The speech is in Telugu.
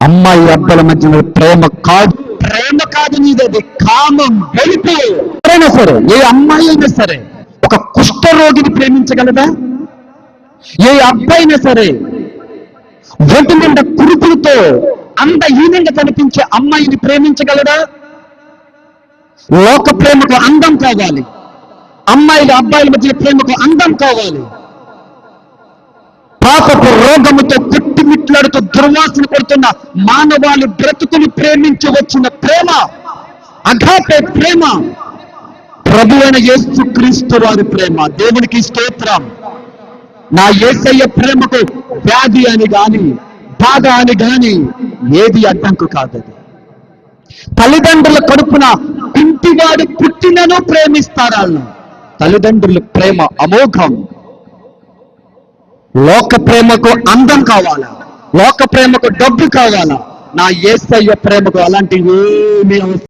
అమ్మాయి అబ్బాయిల మధ్య ప్రేమ కాదు. ప్రేమ కాదు నీదది కామం వెలిపి ఎవరైనా సరే ఏ అమ్మాయి అయినా సరే ఒక కుష్ఠ రోగిని ప్రేమించగలదా? ఏ అబ్బాయి అయినా సరే ఒంటి నిండా కురుపులతో అందహీనంగా కనిపించే అమ్మాయిని ప్రేమించగలడా లోక ప్రేమకు అందం కావాలి. అమ్మాయిల అబ్బాయిల మధ్య ప్రేమకు అందం కావాలి. పాపపు రోగముతో దుర్వాసన మానవాళి బ్రతుకుని ప్రేమించవచ్చిన ప్రేమ అఘాపే ప్రేమ ప్రభు అయిన యేసు క్రీస్తు వారి ప్రేమ. దేవునికి స్తోత్రం. నా ఏసయ్య ప్రేమకు వ్యాధి అని గాని బాధ అని గాని ఏది అడ్డంకు కాదది. తల్లిదండ్రుల కడుపున కుంటివాడు పుట్టినను ప్రేమిస్తారాలను తల్లిదండ్రుల ప్రేమ అమోఘం. లోక ప్రేమకు అందం కావాలా? లోక ప్రేమకు డబ్బు కావాలా? నా ఏసయ్య ప్రేమకు అలాంటివి ఏమీ అవసరం